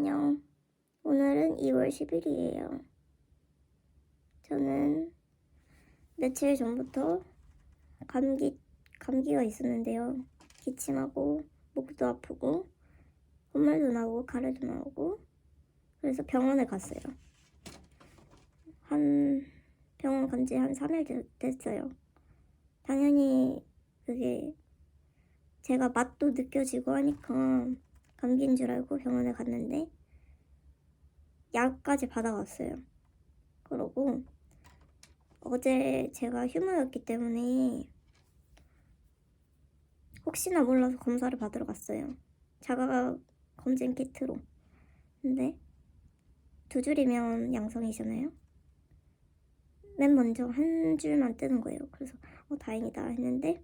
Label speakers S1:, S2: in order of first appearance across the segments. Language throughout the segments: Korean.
S1: 안녕. 오늘은 2월 10일이에요. 저는 며칠 전부터 감기, 감기가 있었는데요. 기침하고, 목도 아프고, 콧물도 나오고, 가래도 나오고, 그래서 병원에 갔어요. 한, 병원 간 지 한 3일 되- 됐어요. 당연히 그게 제가 맛도 느껴지고 하니까 감기인 줄 알고 병원에 갔는데 약까지 받아갔어요. 그러고 어제 제가 휴무였기 때문에 혹시나 몰라서 검사를 받으러 갔어요. 자가 검진 키트로. 근데 두 줄이면 양성이잖아요. 맨 먼저 한 줄만 뜨는 거예요. 그래서 어, 다행이다 했는데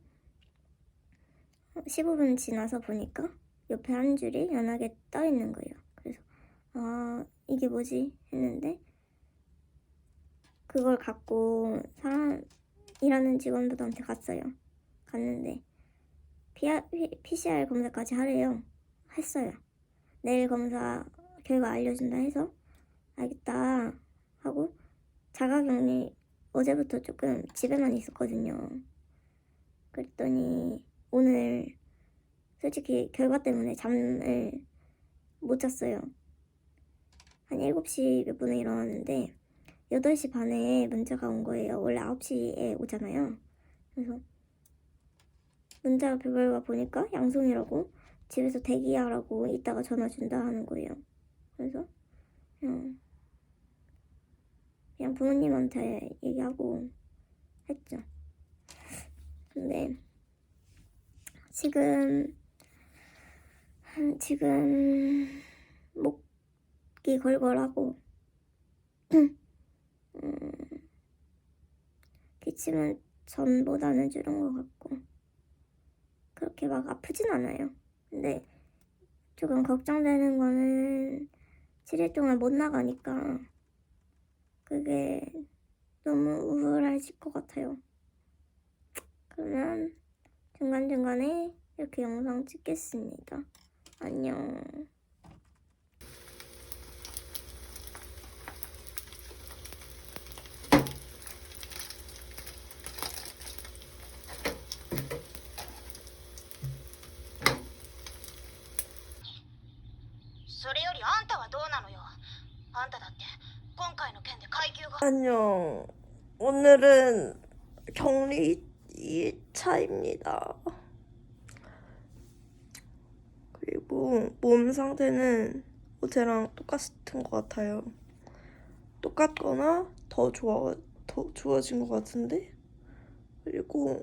S1: 15분 지나서 보니까 옆에 한 줄이 연하게 떠 있는 거예요. 그래서 아 이게 뭐지 했는데 그걸 갖고 사람 일하는 직원들한테 갔어요. 갔는데 PCR 검사까지 하래요. 했어요. 내일 검사 결과 알려준다 해서 알겠다 하고 자가격리 어제부터 조금 집에만 있었거든요. 그랬더니 오늘 솔직히 결과 때문에 잠을 못 잤어요. 한 7시 몇 분에 일어났는데 8시 반에 문자가 온 거예요. 원래 9시에 오잖아요. 그래서 문자 결과 보니까 양성이라고 집에서 대기하라고 이따가 전화 준다 하는 거예요. 그래서 그냥 부모님한테 얘기하고 했죠. 근데 지금 한- 지금 목이 걸걸하고 음, 기침은 전보다는 줄은 것 같고 그렇게 막 아프진 않아요. 근데 조금 걱정되는 거는 7일 동안 못 나가니까 그게 너무 우울해질 것 같아요. 그러면 중간중간에 이렇게 영상 찍겠습니다. 안녕.
S2: 안녕. 오늘은 격리 2차입니다. 그리고 몸 상태는 어제랑 똑같은 것 같아요. 똑같거나 더 좋아, 더 좋아진 것 같은데? 그리고,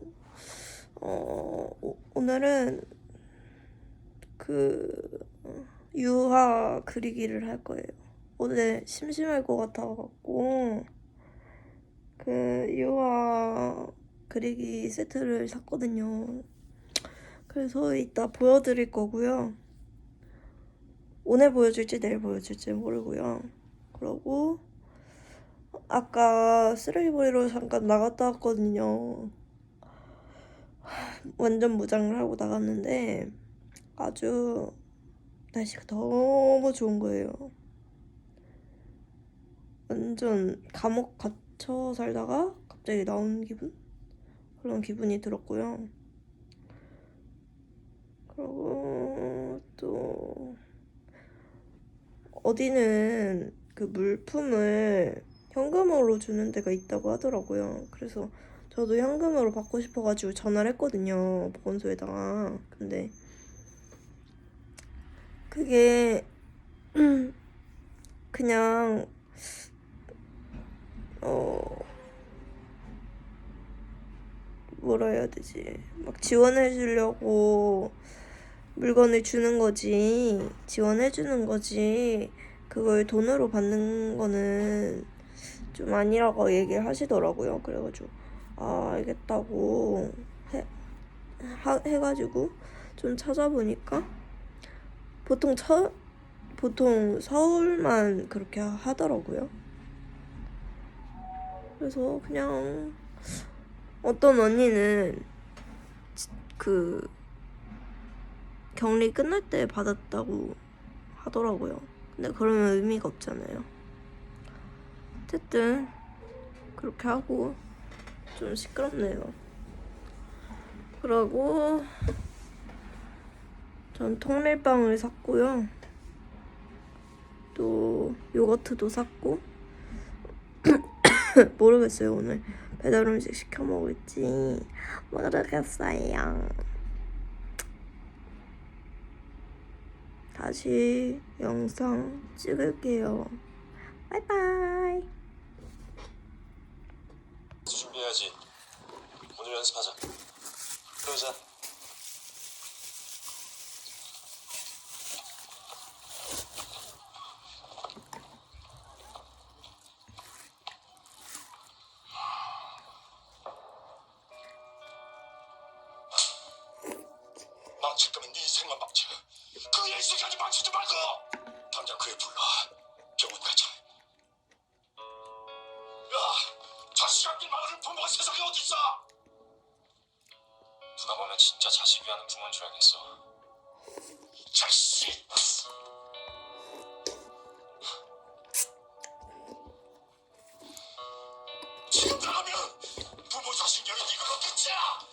S2: 어, 오- 오늘은 그, 유화 그리기를 할 거예요. 오늘 심심할 것 같아갖고 그 유화 그리기 세트를 샀거든요. 그래서 이따 보여드릴 거고요. 오늘 보여줄지 내일 보여줄지 모르고요. 그러고 아까 쓰레기 버리러 잠깐 나갔다 왔거든요. 완전 무장을 하고 나갔는데 아주 날씨가 너무 좋은 거예요. 완전 감옥 갇혀 살다가 갑자기 나온 기분? 그런 기분이 들었고요. 그리고 또 어디는 그 물품을 현금으로 주는 데가 있다고 하더라고요. 그래서 저도 현금으로 받고 싶어가지고 전화를 했거든요. 보건소에다가. 근데 그게 그냥 어 뭐라 해야 되지 막 지원해 주려고 물건을 주는 거지 지원해 주는 거지 그걸 돈으로 받는 거는 좀 아니라고 얘기를 하시더라고요 그래가지고 아 알겠다고 해, 하, 해가지고 좀 찾아보니까 보통 처, 보통 서울만 그렇게 하더라고요. 그래서 그냥 어떤 언니는 지- 그 격리 끝날 때 받았다고 하더라고요. 근데 그러면 의미가 없잖아요. 어쨌든 그렇게 하고 좀 시끄럽네요. 그러고 전 통밀빵을 샀고요. 또 요거트도 샀고 모르겠어요 오늘 배달 음식 시켜 먹을지 모르겠어요. 다시 영상 찍을게요. 바이바이.
S3: 준비해야지. 오늘 연습하자. 그러자. 망칠 거면 네 인생만 망쳐. 그 인생까지 망치지 말고. 당장 그애 불러. 병원 가자. 야, 자식아끼 마을을 부모가 세상에 어딨어? 누가 보면 진짜 자식 위하는 부모인 줄 알겠어. 자식! 지금 나가면 부모 자신경이 이걸 얻겠지? 할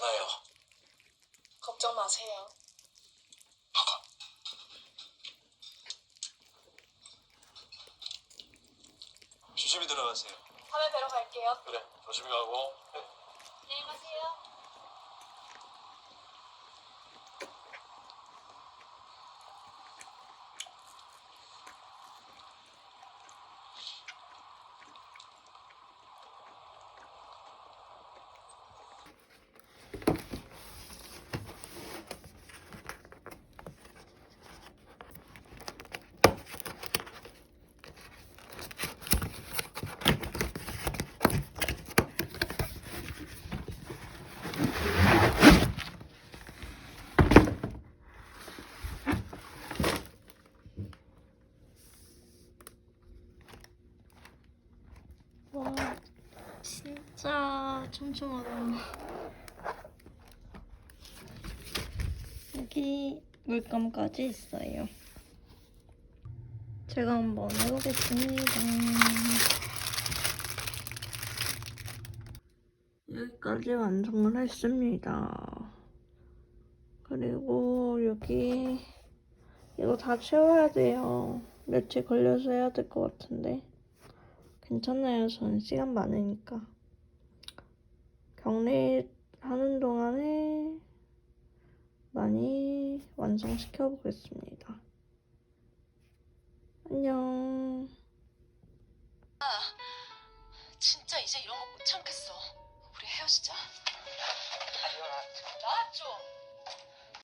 S3: 괜찮아요.
S4: 걱정 마세요.
S3: 조심히 들어가세요.
S4: 화면 뵈러 갈게요.
S3: 그래, 조심히 가고. 네.
S4: 안녕히 가세요.
S1: 진짜 촘촘하다. 여기 물감까지 있어요. 제가 한번 해보겠습니다. 여기까지 완성을 했습니다. 그리고 여기 이거 다 채워야 돼요. 며칠 걸려서 해야 될 것 같은데. 괜찮아요. 저는 시간 많으니까. 격리하는 동안에 많이 완성시켜 보겠습니다. 안녕.
S4: 진짜 이제 이런 거 못 참겠어. 우리 헤어지자. 나 좀.